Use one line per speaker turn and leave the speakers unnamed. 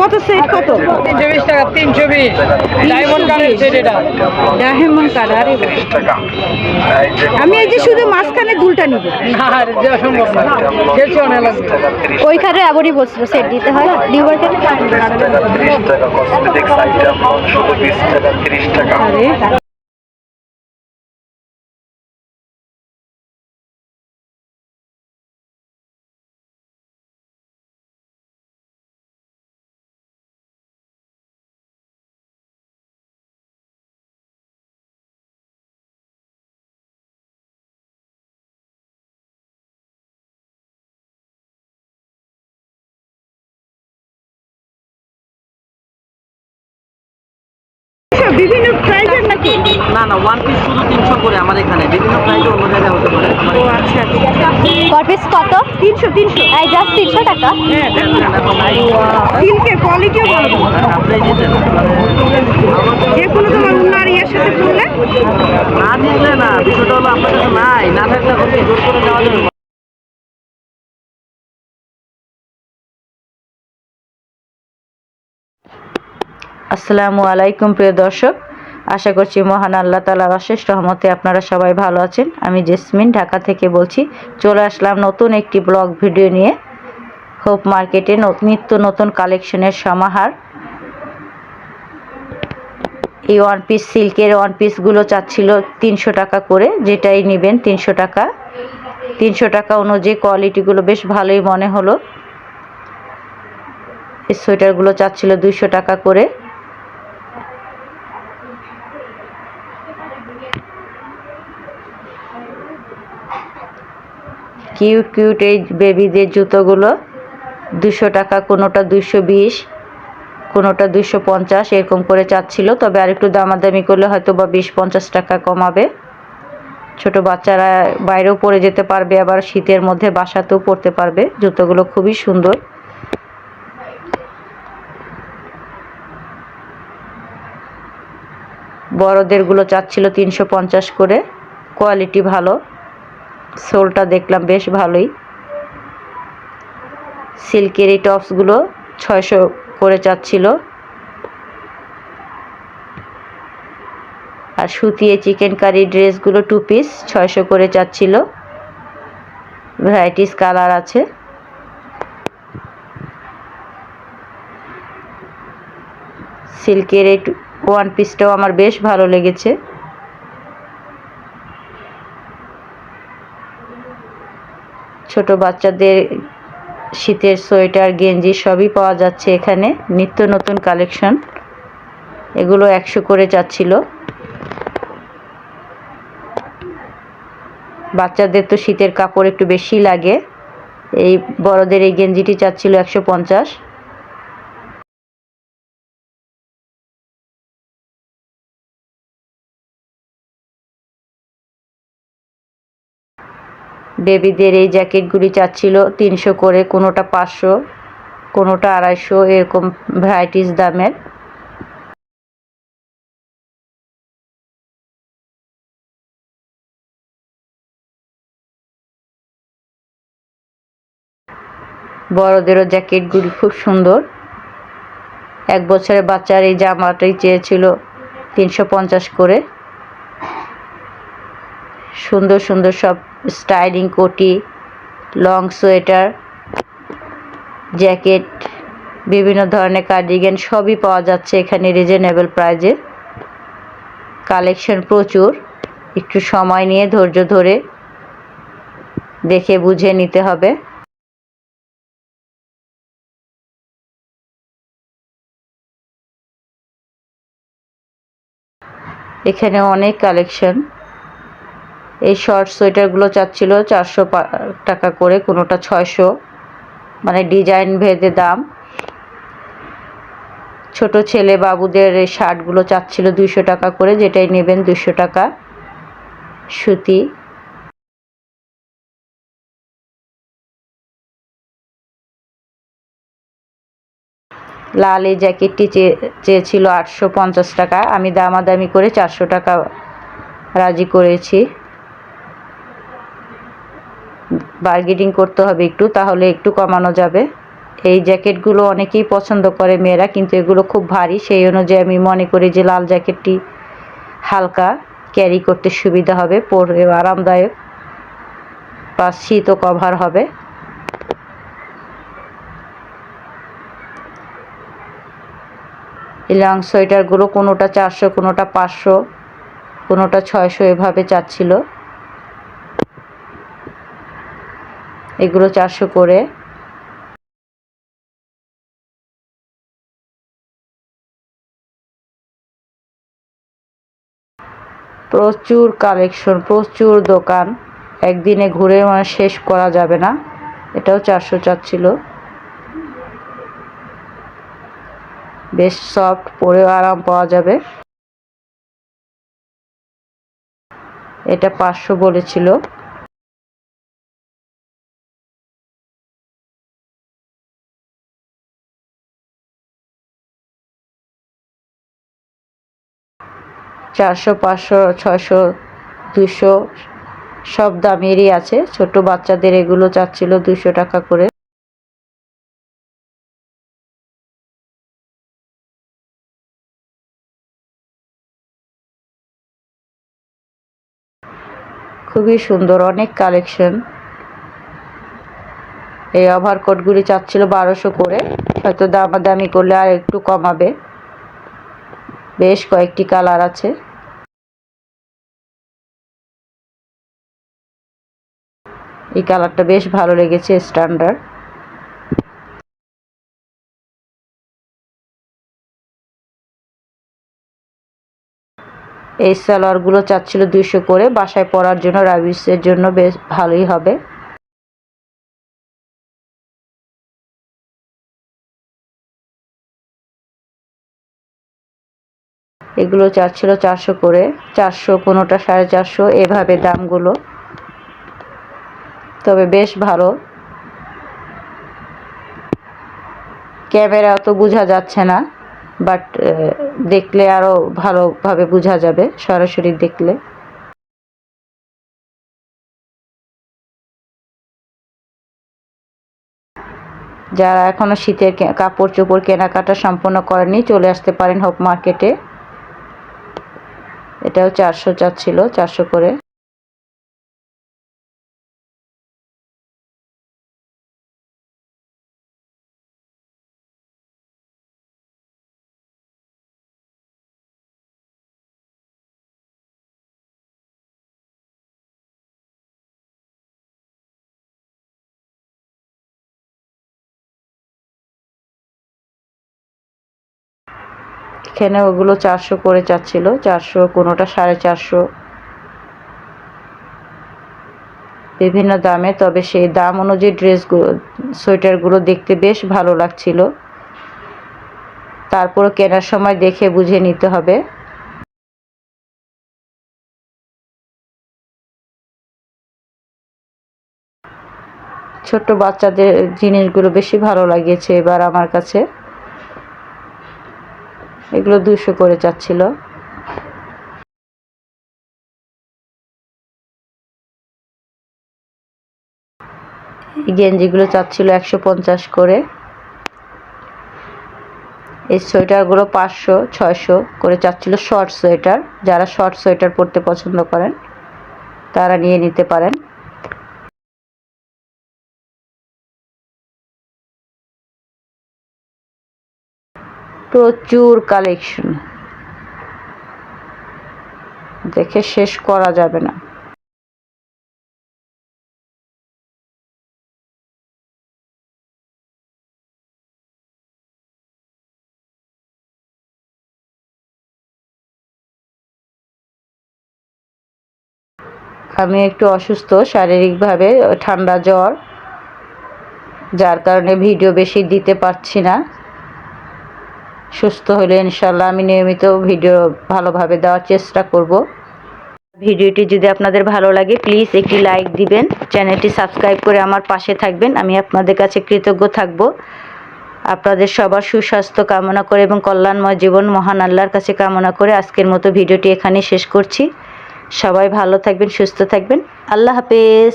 কত সেট কত?
তিনশো বিশ। টাকা তিনশো বিশ। ডায়মন্ড কার্ডের সেট এটা
ডায়মন্ড কার্ড আরে আমি এই যে শুধু মাঝখানে দুলটা নিব।
না আর দেওয়া সম্ভব না। দেড়শো অনেক লাগবে
ওইখানে আবারই বলছিল সেট দিতে হয়। নিউ মার্কেটে
আরে সব বিভিন্ন প্রাইজের নাকি?
না না ওয়ান পিস শুধু তিনশো করে আমার এখানে। বিভিন্ন প্রাইসে অন্য জায়গায় হতে পারে।
ও আচ্ছা
কট পিস কত?
তিনশো তিনশো।
এই জাস্ট তিনশো টাকা।
হ্যাঁ। সিল্কের কোয়ালিটিও ভালো। যে কোনো তোমার উন্নার ইয়ের সাথে পড়লে
না দিলে না বিষয়টা হলো আপনার কাছে নাই। না থাকলে জোর করে নেওয়া যাবে।
আসসালামু আলাইকুম, প্রিয় দর্শক। আশা করছি মহান আল্লাহ তালার অশেষ রহমতে আপনারা সবাই ভালো আছেন। আমি জেসমিন ঢাকা থেকে বলছি, চলে আসলাম নতুন একটি ব্লগ ভিডিও নিয়ে। হোপ মার্কেটে নিত্য নতুন কালেকশনের সমাহার। এই ওয়ান পিস সিল্কের ওয়ান পিসগুলো চাচ্ছিল তিনশো টাকা করে, যেটাই নেবেন তিনশো টাকা। তিনশো টাকা অনুযায়ী কোয়ালিটিগুলো বেশ ভালোই মনে হলো। এই সোয়েটারগুলো চাচ্ছিল দুইশো টাকা করে। কিউট কিউট এই বেবিদের জুতোগুলো, দুশো টাকা, কোনোটা দুশো বিশ, কোনোটা দুশো পঞ্চাশ, এরকম করে চাচ্ছিল। তবে আরেকটু দামাদামি করলে হয়তো বা বিশ পঞ্চাশ টাকা কমাবে। ছোট বাচ্চারা বাইরেও পরে যেতে পারবে, আবার শীতের মধ্যে বাসাতেও পরতে পারবে। জুতোগুলো খুবই সুন্দর। বড়দেরগুলো চাচ্ছিল তিনশো পঞ্চাশ করে। কোয়ালিটি ভালো। সোলটা দেখলাম বেশ ভালোই। সিল্কের এই টপসগুলো ছয়শো করে চাচ্ছিল। আর সুতিয়ে চিকেন কারি ড্রেসগুলো টু পিস ছয়শো করে চাচ্ছিল। ভ্যারাইটিস কালার আছে। সিল্কের এই ওয়ান পিসটাও আমার বেশ ভালো লেগেছে। ছোট বাচ্চাদের শীতের সোয়েটার, গেঞ্জি সবই পাওয়া যাচ্ছে এখানে। নিত্য নতুন কালেকশন। এগুলো একশো করে যাচ্ছিল। বাচ্চাদের তো শীতের কাপড় একটু বেশি লাগে। এই বড়দের এই গেঞ্জিটি চাচ্ছিল একশো পঞ্চাশ। বেবিদের এই জ্যাকেটগুলি চাচ্ছিল তিনশো করে, কোনোটা পাঁচশো, কোনোটা আড়াইশো, এরকম ভ্যারাইটিস দামের। বড়দেরও জ্যাকেটগুলি খুব সুন্দর। এক বছরের বাচ্চার এই জামাটাই চেয়েছিল তিনশো পঞ্চাশ করে। সুন্দর সুন্দর সব স্টাইলিং কোটি, লং সোয়েটার, জ্যাকেট, বিভিন্ন ধরনের কার্ডিগান সবই পাওয়া যাচ্ছে এখানে রিজনেবল প্রাইজে। কালেকশন প্রচুর। একটু সময় নিয়ে ধৈর্য ধরে দেখে বুঝে নিতে হবে। এখানে অনেক কালেকশন। এই শর্ট সোয়েটারগুলো চাচ্ছিল চারশো টাকা করে, কোনোটা ছয়শো। মানে ডিজাইন ভেদে দাম। ছোট ছেলে বাবুদের এই শার্টগুলো চাচ্ছিল দুইশো টাকা করে, যেটাই নেবেন দুশো টাকা সুতি। লাল এই জ্যাকেটটি চেয়ে চেয়েছিল আটশো পঞ্চাশ টাকা। আমি দামাদামি করে চারশো টাকা রাজি করেছি। বার্গেটিং করতে হবে একটু, তাহলে একটু কমানো যাবে। এই জ্যাকেটগুলো অনেকেই পছন্দ করে মেয়েরা, কিন্তু এগুলো খুব ভারী, সেই অনুযায়ী আমি মনে করি যে লাল জ্যাকেটটি হালকা ক্যারি করতে সুবিধা হবে পরে আরামদায়ক প্লাস শীতও কভার হবে। লং সোয়েটারগুলো কোনোটা চারশো, কোনোটা পাঁচশো, কোনোটা ছয়শো এভাবে চাচ্ছিল। এগুলো চারশো করে। প্রচুর কালেকশন, প্রচুর দোকান। একদিনে ঘুরে মানে শেষ করা যাবে না। এটাও চারশো চাচ্ছিল। বেশ সফট পরেও আরাম পাওয়া যাবে। এটা পাঁচশো বলেছিল। চারশো, পাঁচশো, ছয়শো দুশো সব দামেরই আছে। ছোট বাচ্চাদের এগুলো চাচ্ছিল দুশো টাকা করে। খুবই সুন্দর, অনেক কালেকশন। এই ওভারকোটগুলি চাচ্ছিল বারোশো করে। হয়তো দামাদামি করলে আর একটু কমাবে। বেশ কয়েকটি কালার আছে। এই কালারটা বেশ ভালো লেগেছে স্ট্যান্ডার্ড। এই সালোয়ারগুলো চাচ্ছিল দুইশো করে, বাসায় পরার জন্য রাবিসের জন্য বেশ ভালোই হবে। এগুলো চাচ্ছিল চারশো করে, চারশো কোনোটা সাড়ে চারশো, এভাবে দামগুলো। তবে বেশ ভালো। ক্যামেরা অত বোঝা যাচ্ছে না, বাট দেখলে আরও ভালোভাবে বোঝা যাবে, সরাসরি দেখলে। যারা এখনও শীতের কাপড় চোপড় কেনাকাটা সম্পন্ন করেনি চলে আসতে পারেন হোপ মার্কেটে। এটাও চারশো চাচ্ছিল চারশো করে। এখানে ওগুলো চারশো করে চাচ্ছিল। চারশো, কোনোটা সাড়ে চারশো। বিভিন্ন দামে, তবে সেই দাম অনুযায়ী ড্রেসগুলো, সোয়েটারগুলো দেখতে বেশ ভালো লাগছিল। তারপরও কেনার সময় দেখে বুঝে নিতে হবে। ছোট্ট বাচ্চাদের জিনিসগুলো বেশি ভালো লাগিয়েছে এবার আমার কাছে। এগুলো দুশো করে চাচ্ছিল। গেঞ্জিগুলো চাচ্ছিল একশো পঞ্চাশ করে। এই সোয়েটারগুলো পাঁচশো, ছয়শো করে চাচ্ছিল শর্ট সোয়েটার। যারা শর্ট সোয়েটার পরতে পছন্দ করেন, তারা নিয়ে নিতে পারেন। প্রচুর কালেকশন দেখে শেষ করা যাবে না। আমি একটু অসুস্থ, শারীরিকভাবে ঠান্ডা জ্বর, যার কারণে ভিডিও বেশি দিতে পারছি না। সুস্থ হলে ইনশাল্লাহ আমি নিয়মিত ভিডিও ভালোভাবে দেওয়ার চেষ্টা করব। ভিডিওটি যদি আপনাদের ভালো লাগে প্লিজ একটি লাইক দিবেন, চ্যানেলটি সাবস্ক্রাইব করে আমার পাশে থাকবেন, আমি আপনাদের কাছে কৃতজ্ঞ থাকব। আপনাদের সবার সুস্বাস্থ্য কামনা করে এবং কল্যাণময় জীবন মহান আল্লাহর কাছে কামনা করে আজকের মতো ভিডিওটি এখানেই শেষ করছি। সবাই ভালো থাকবেন, সুস্থ থাকবেন। আল্লাহ হাফেজ।